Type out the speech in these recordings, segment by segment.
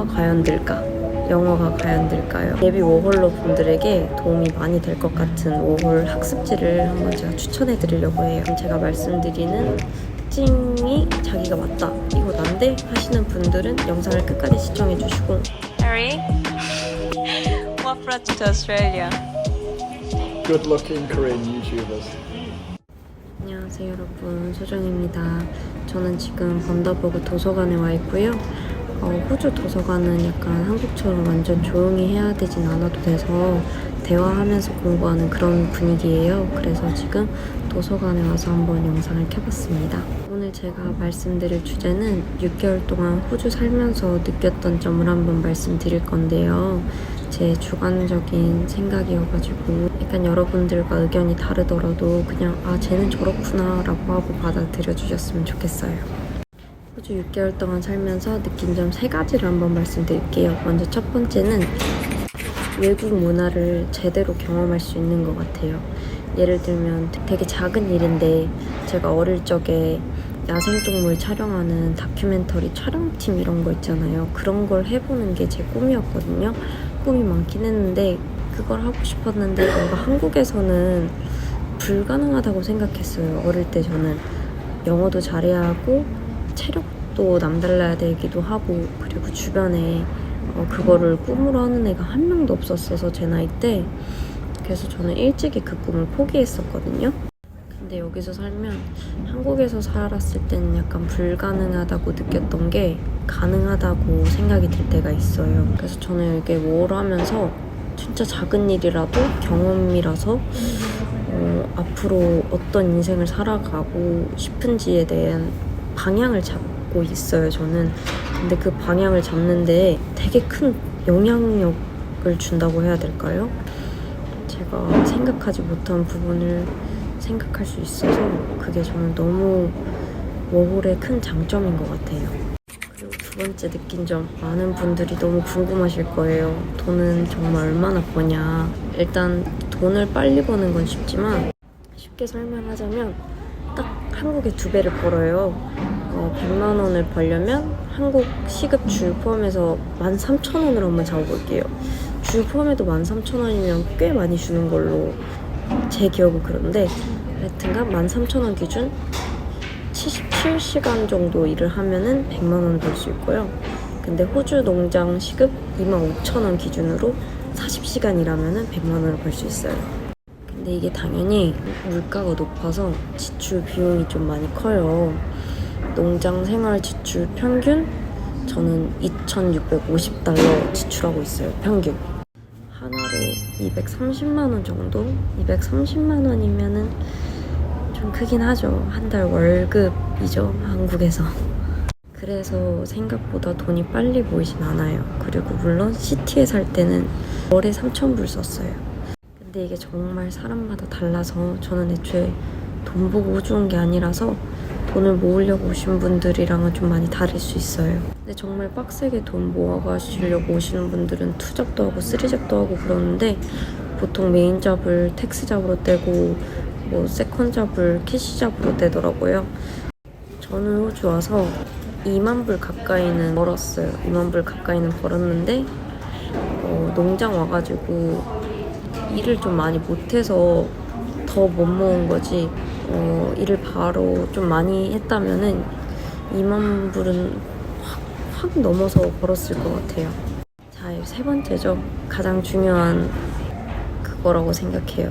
영어가 과연 될까? 영어가 과연 될까요? 예비 워홀러 분들에게 도움이 많이 될 것 같은 워홀 학습지를 한번 제가 추천해 드리려고 해요. 제가 말씀드리는 특징이 자기가 맞다, 이거 난데 하시는 분들은 영상을 끝까지 시청해 주시고 Harry, what brought you to Australia? good looking Korean YouTubers. 안녕하세요 여러분 소정입니다 저는 지금 번더버그 도서관에 와 있고요 어, 호주 도서관은 약간 한국처럼 완전 조용히 해야 되진 않아도 돼서 대화하면서 공부하는 그런 분위기예요. 그래서 지금 도서관에 와서 한번 영상을 켜봤습니다. 오늘 제가 말씀드릴 주제는 6개월 동안 호주 살면서 느꼈던 점을 한번 말씀드릴 건데요. 제 주관적인 생각이어가지고 약간 여러분들과 의견이 다르더라도 그냥 아 쟤는 저렇구나 라고 하고 받아들여 주셨으면 좋겠어요 호주 6개월 동안 살면서 느낀 점 세 가지를 한번 말씀드릴게요 먼저 첫 번째는 외국 문화를 제대로 경험할 수 있는 것 같아요 예를 들면 되게 작은 일인데 제가 어릴 적에 야생동물 촬영하는 다큐멘터리 촬영팀 이런 거 있잖아요. 그런 걸 해보는 게 제 꿈이었거든요. 꿈이 많긴 했는데 그걸 하고 싶었는데 뭔가 한국에서는 불가능하다고 생각했어요. 어릴 때 저는 영어도 잘해야 하고 체력도 남달라야 되기도 하고 그리고 주변에 어, 그거를 꿈으로 하는 애가 한 명도 없었어서 제 나이 때 그래서 저는 일찍이 그 꿈을 포기했었거든요. 근데 여기서 살면 한국에서 살았을 때는 약간 불가능하다고 느꼈던 게 가능하다고 생각이 들 때가 있어요. 그래서 저는 이게 뭘 하면서 진짜 작은 일이라도 경험이라서 어, 앞으로 어떤 인생을 살아가고 싶은지에 대한 방향을 잡고 있어요, 저는. 근데 그 방향을 잡는데 되게 큰 영향력을 준다고 해야 될까요? 제가 생각하지 못한 부분을 생각할 수 있어서 그게 저는 너무 워홀의 큰 장점인 것 같아요. 그리고 두 번째 느낀 점 많은 분들이 너무 궁금하실 거예요. 돈은 정말 얼마나 버냐. 일단 돈을 빨리 버는 건 쉽지만 쉽게 설명하자면 딱 한국의 두 배를 벌어요. 어, 100만 원을 벌려면 한국 시급 줄 포함해서 13,000원을 한번 잡아볼게요. 줄 포함해도 13,000원이면 꽤 많이 주는 걸로 제 기억은 그런데 하여튼간 13,000원 기준 77시간 정도 일을 하면은 100만 원 벌 수 있고요. 근데 호주 농장 시급 25,000원 기준으로 40시간 일하면은 100만 원을 벌 수 있어요. 근데 이게 당연히 물가가 높아서 지출 비용이 좀 많이 커요. 농장 생활 지출 평균 저는 2,650달러 지출하고 있어요. 평균. 하나로 230만 원 정도? 230만 원이면은 좀 크긴 하죠. 한 달 월급이죠. 한국에서. 그래서 생각보다 돈이 빨리 보이진 않아요. 그리고 물론 시티에 살 때는 월에 3,000불 썼어요. 근데 이게 정말 사람마다 달라서 저는 애초에 돈 보고 호주 온 게 아니라서 돈을 모으려고 오신 분들이랑은 좀 많이 다를 수 있어요. 근데 정말 빡세게 돈 모아가시려고 오시는 분들은 투잡도 하고 쓰리잡도 하고 그러는데 보통 메인 잡을 텍스 잡으로 떼고 뭐 세컨 잡을 캐시 잡으로 떼더라고요. 저는 호주 와서 2만 불 가까이는 벌었어요. 2만 불 가까이는 벌었는데 어, 농장 와가지고 일을 좀 많이 못해서 더 못 모은 거지 어, 일을 바로 좀 많이 했다면은 2만 불은 확, 확 넘어서 벌었을 것 같아요. 자, 세 번째죠. 가장 중요한 그거라고 생각해요.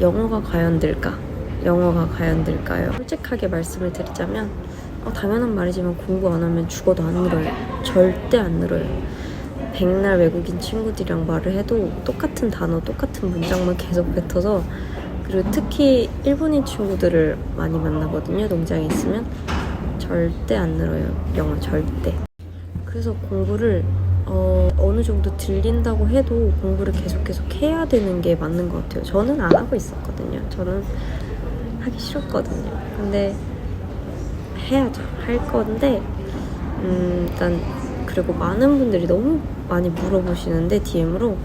영어가 과연 될까? 영어가 과연 될까요? 솔직하게 말씀을 드리자면 어, 당연한 말이지만 공부 안 하면 죽어도 안 늘어요. 절대 안 늘어요. 백날 외국인 친구들이랑 말을 해도 똑같은 단어, 똑같은 문장만 계속 뱉어서 그리고 특히 일본인 친구들을 많이 만나거든요. 농장에 있으면 절대 안 늘어요. 영어 절대. 그래서 공부를 어, 어느 정도 들린다고 해도 공부를 계속 계속 해야 되는 게 맞는 것 같아요. 저는 안 하고 있었거든요. 저는 하기 싫었거든요. 근데 해야죠. 할 건데 음, 일단 그리고 많은 분들이 너무 많이 물어보시는데 DM으로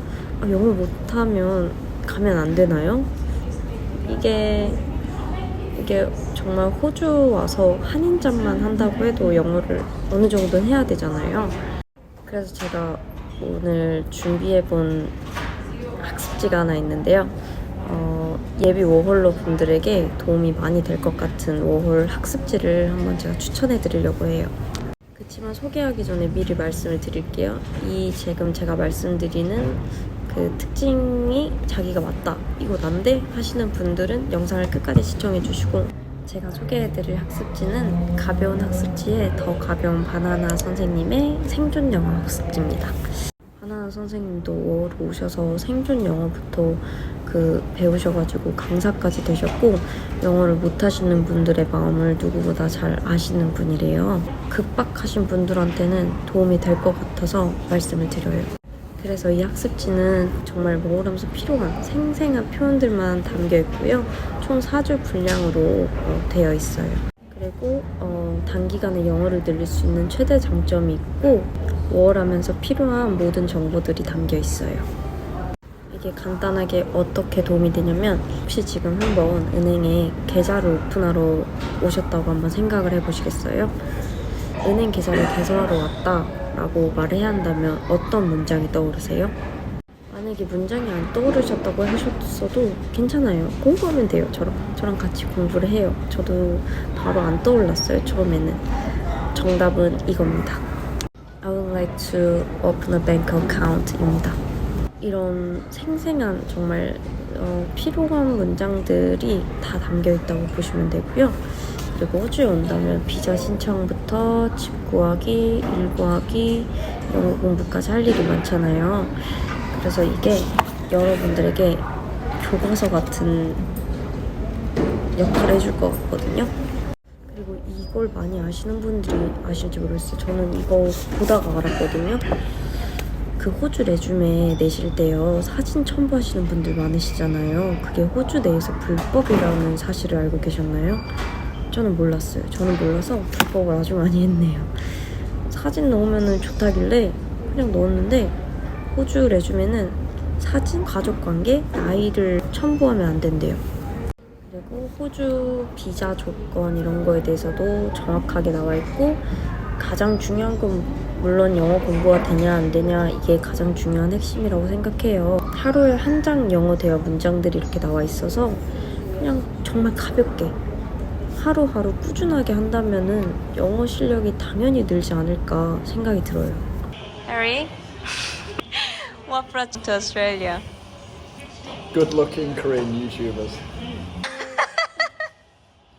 아, 영어 못하면 가면 안 되나요? 이게 이게 정말 호주 와서 한인잡만 한다고 해도 영어를 어느 정도는 해야 되잖아요. 그래서 제가 오늘 준비해본 학습지가 하나 있는데요. 어, 예비 워홀러 분들에게 도움이 많이 될 것 같은 워홀 학습지를 한번 제가 추천해 드리려고 해요. 그렇지만 소개하기 전에 미리 말씀을 드릴게요. 이 지금 제가 말씀드리는 그 특징이 자기가 맞다, 이거 난데 하시는 분들은 영상을 끝까지 시청해 주시고 제가 소개해드릴 학습지는 가벼운 학습지의 더 가벼운 바나나 선생님의 생존 영어 학습지입니다. 바나나 선생님도 워로 오셔서 생존 영어부터 그 배우셔가지고 강사까지 되셨고 영어를 못하시는 분들의 마음을 누구보다 잘 아시는 분이래요. 급박하신 분들한테는 도움이 될 것 같아서 말씀을 드려요. 그래서 이 학습지는 정말 먹으면서 필요한 생생한 표현들만 담겨 있고요. 총 4줄 분량으로 어, 되어 있어요. 그리고 어, 단기간에 영어를 늘릴 수 있는 최대 장점이 있고 우월하면서 필요한 모든 정보들이 담겨 있어요. 이게 간단하게 어떻게 도움이 되냐면 혹시 지금 한번 은행에 계좌를 오픈하러 오셨다고 한번 생각을 해보시겠어요? 은행 계좌를 개설하러 왔다 라고 말해야 한다면 어떤 문장이 떠오르세요? 만약에 문장이 안 떠오르셨다고 하셨어도 괜찮아요. 공부하면 돼요. 저랑 저랑 같이 공부를 해요. 저도 바로 안 떠올랐어요. 처음에는 정답은 이겁니다. I would like to open a bank account입니다. 이런 생생한 정말 어, 필요한 문장들이 다 담겨 있다고 보시면 되고요. 그리고 호주에 온다면 비자 신청부터 집 구하기, 일 구하기, 영어 공부까지 할 일이 많잖아요. 그래서 이게 여러분들에게 교과서 같은 역할을 해줄 것 같거든요. 그리고 이걸 많이 아시는 분들이 아실지 모르겠어요. 저는 이거 보다가 알았거든요. 그 호주 레주메 내실 때요 사진 첨부하시는 분들 많으시잖아요. 그게 호주 내에서 불법이라는 사실을 알고 계셨나요? 저는 몰랐어요. 저는 몰라서 불법을 아주 많이 했네요. 사진 넣으면 좋다길래 그냥 넣었는데 호주 레주메는 사진, 가족관계, 나이를 첨부하면 안 된대요. 그리고 호주 비자 조건 이런 거에 대해서도 정확하게 나와 있고 가장 중요한 건 물론 영어 공부가 되냐 안 되냐 이게 가장 중요한 핵심이라고 생각해요. 하루에 한 장 영어 대화 문장들이 이렇게 나와 있어서 그냥 정말 가볍게 하루하루 꾸준하게 한다면은 영어 실력이 당연히 늘지 않을까 생각이 들어요. Harry, what brought you to Australia? Good looking Korean YouTubers.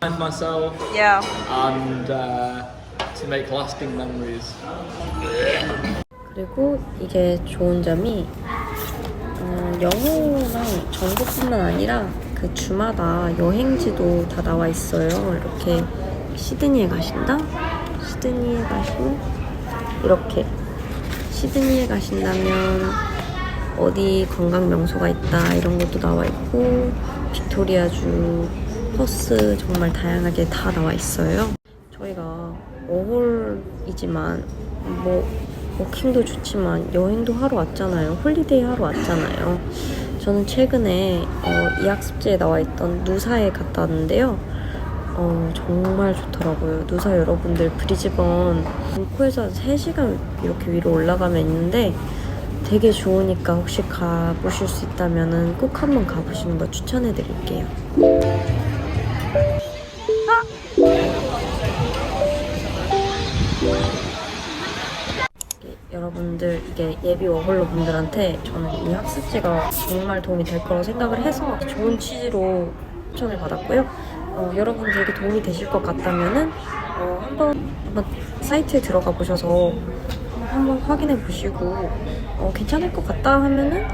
Find myself Yeah. and uh, to make lasting memories. 그리고 이게 좋은 점이 어, 영어랑 정보뿐만 아니라 그 주마다 여행지도 다 나와 있어요. 이렇게 시드니에 가신다? 시드니에 가시면 이렇게 시드니에 가신다면 어디 관광 명소가 있다 이런 것도 나와 있고 빅토리아주, 퍼스 정말 다양하게 다 나와 있어요. 저희가 워홀이지만 뭐 워킹도 좋지만 여행도 하러 왔잖아요. 홀리데이 하러 왔잖아요. 저는 최근에 어, 이 학습지에 나와 있던 누사에 갔다 왔는데요. 어, 정말 좋더라고요. 누사 여러분들 브리즈번 벙코에서 한 3시간 이렇게 위로 올라가면 있는데 되게 좋으니까 혹시 가보실 수 있다면 꼭 한번 가보시는 거 추천해 드릴게요. 여러분들 이게 예비 워홀러 분들한테 저는 이 학습지가 정말 도움이 될 거라고 생각을 해서 좋은 취지로 추천을 받았고요. 어, 여러분들에게 도움이 되실 것 같다면은 어, 한번 한번 사이트에 들어가 보셔서 한번 확인해 보시고 어, 괜찮을 것 같다 하면은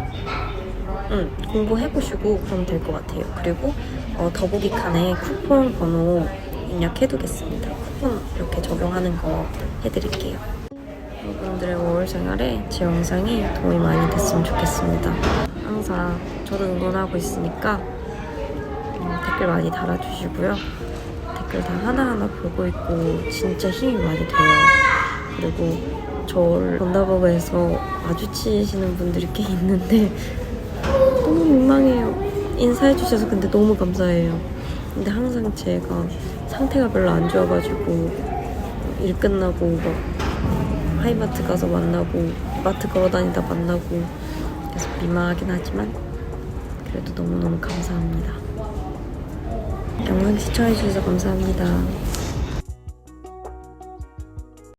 음, 공부해 보시고 그러면 될 것 같아요. 그리고 어, 더보기 칸에 쿠폰 번호 입력해 두겠습니다. 쿠폰 이렇게 적용하는 거 해드릴게요. 여러분들의 5월 생활에 제 영상이 도움이 많이 됐으면 좋겠습니다. 항상 저도 응원하고 있으니까 음, 댓글 많이 달아주시고요. 댓글 다 하나하나 보고 있고 진짜 힘이 많이 돼요. 그리고 저를 본다버거에서 마주치시는 분들이 꽤 있는데 너무 민망해요. 인사해주셔서 근데 너무 감사해요. 근데 항상 제가 상태가 별로 안 좋아가지고 일 끝나고 막 하이마트 가서 만나고 마트 걸어다니다 만나고 그래서 민망하긴 하지만 그래도 너무너무 감사합니다. 영상 시청해주셔서 감사합니다.